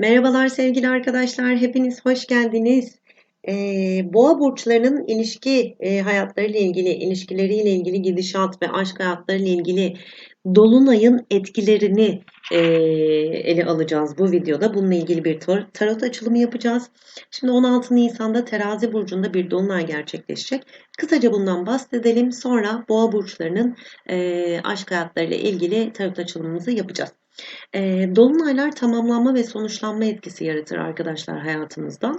Merhabalar sevgili arkadaşlar, hepiniz hoş geldiniz. Ee, Boğa burçlarının ilişki e, hayatlarıyla ilgili, ilişkileriyle ilgili gidişat ve aşk hayatlarıyla ilgili dolunayın etkilerini e, ele alacağız bu videoda. Bununla ilgili bir tar- tarot açılımı yapacağız. Şimdi 16 Nisan'da Terazi burcunda bir dolunay gerçekleşecek. Kısaca bundan bahsedelim. Sonra Boğa burçlarının e, aşk hayatlarıyla ilgili tarot açılımımızı yapacağız. E, dolunaylar tamamlanma ve sonuçlanma etkisi yaratır arkadaşlar hayatımızda.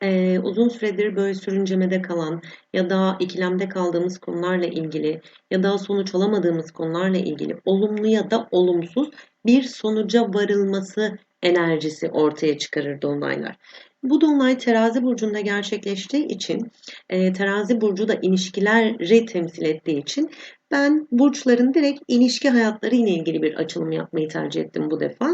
E, uzun süredir böyle sürüncemede kalan ya da ikilemde kaldığımız konularla ilgili ya da sonuç alamadığımız konularla ilgili olumlu ya da olumsuz bir sonuca varılması enerjisi ortaya çıkarır dolunaylar. Bu dolunay terazi burcunda gerçekleştiği için e, terazi burcu da ilişkileri temsil ettiği için ben burçların direkt ilişki hayatları ile ilgili bir açılım yapmayı tercih ettim bu defa.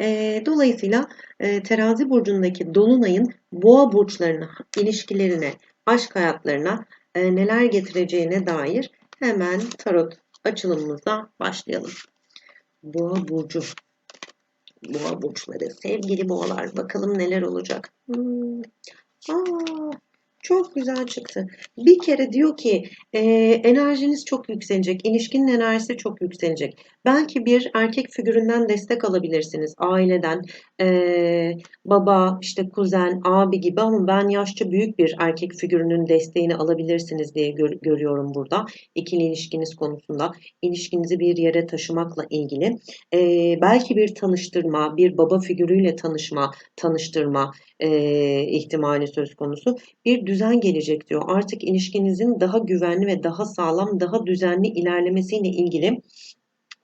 E, dolayısıyla e, terazi burcundaki dolunayın boğa burçlarına, ilişkilerine, aşk hayatlarına e, neler getireceğine dair hemen tarot açılımımıza başlayalım. Boğa burcu. Boğa burçları. Sevgili boğalar bakalım neler olacak. Hmm. Aa, çok güzel çıktı. Bir kere diyor ki e, enerjiniz çok yükselecek. İlişkinin enerjisi çok yükselecek. Belki bir erkek figüründen destek alabilirsiniz. Aileden, e, baba, işte kuzen, abi gibi ama ben yaşça büyük bir erkek figürünün desteğini alabilirsiniz diye gör, görüyorum burada. İkili ilişkiniz konusunda. ilişkinizi bir yere taşımakla ilgili. E, belki bir tanıştırma, bir baba figürüyle tanışma, tanıştırma e, ihtimali söz konusu. Bir düzen gelecek diyor. Artık ilişkinizin daha güvenli ve daha sağlam, daha düzenli ilerlemesiyle ilgili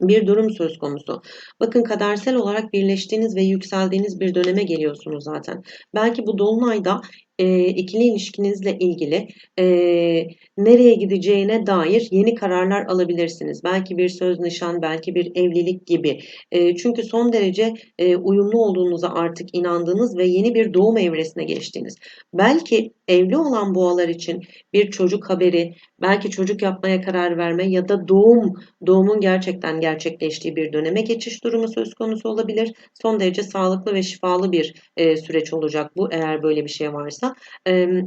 bir durum söz konusu. Bakın kadersel olarak birleştiğiniz ve yükseldiğiniz bir döneme geliyorsunuz zaten. Belki bu dolunayda e, ikili ilişkinizle ilgili e, nereye gideceğine dair yeni kararlar alabilirsiniz. Belki bir söz nişan, belki bir evlilik gibi. E, çünkü son derece e, uyumlu olduğunuza artık inandığınız ve yeni bir doğum evresine geçtiniz. Belki evli olan boğalar için bir çocuk haberi, belki çocuk yapmaya karar verme ya da doğum, doğumun gerçekten gerçekleştiği bir döneme geçiş durumu söz konusu olabilir. Son derece sağlıklı ve şifalı bir e, süreç olacak bu eğer böyle bir şey varsa. E,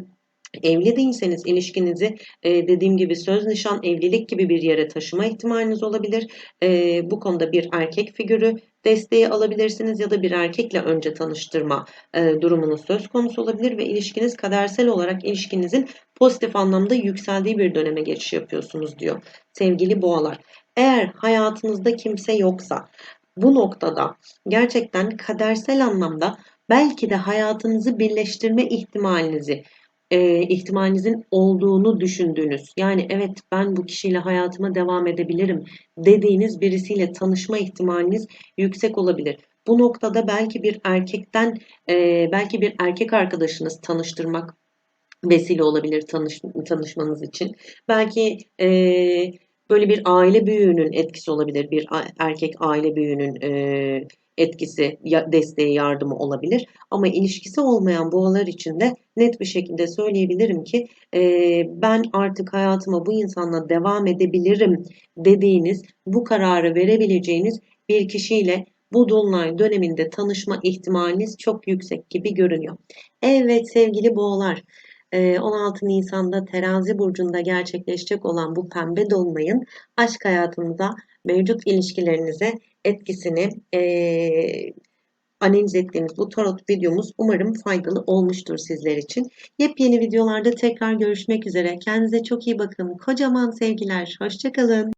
Evli değilseniz ilişkinizi e, dediğim gibi söz nişan evlilik gibi bir yere taşıma ihtimaliniz olabilir. E, bu konuda bir erkek figürü desteği alabilirsiniz ya da bir erkekle önce tanıştırma e, durumunuz söz konusu olabilir ve ilişkiniz kadersel olarak ilişkinizin pozitif anlamda yükseldiği bir döneme geçiş yapıyorsunuz diyor sevgili boğalar. Eğer hayatınızda kimse yoksa bu noktada gerçekten kadersel anlamda belki de hayatınızı birleştirme ihtimalinizi e, ihtimalinizin olduğunu düşündüğünüz yani evet ben bu kişiyle hayatıma devam edebilirim dediğiniz birisiyle tanışma ihtimaliniz yüksek olabilir. Bu noktada belki bir erkekten e, belki bir erkek arkadaşınız tanıştırmak vesile olabilir tanış, tanışmanız için. Belki e, böyle bir aile büyüğünün etkisi olabilir. Bir erkek aile büyüğünün e, etkisi, desteği, yardımı olabilir. Ama ilişkisi olmayan boğalar için de net bir şekilde söyleyebilirim ki e, ben artık hayatıma bu insanla devam edebilirim dediğiniz, bu kararı verebileceğiniz bir kişiyle bu dolunay döneminde tanışma ihtimaliniz çok yüksek gibi görünüyor. Evet sevgili boğalar, 16 Nisan'da terazi burcunda gerçekleşecek olan bu pembe dolunayın aşk hayatınıza, mevcut ilişkilerinize etkisini e, analiz ettiğimiz bu tarot videomuz umarım faydalı olmuştur sizler için. Yepyeni videolarda tekrar görüşmek üzere. Kendinize çok iyi bakın. Kocaman sevgiler. Hoşçakalın.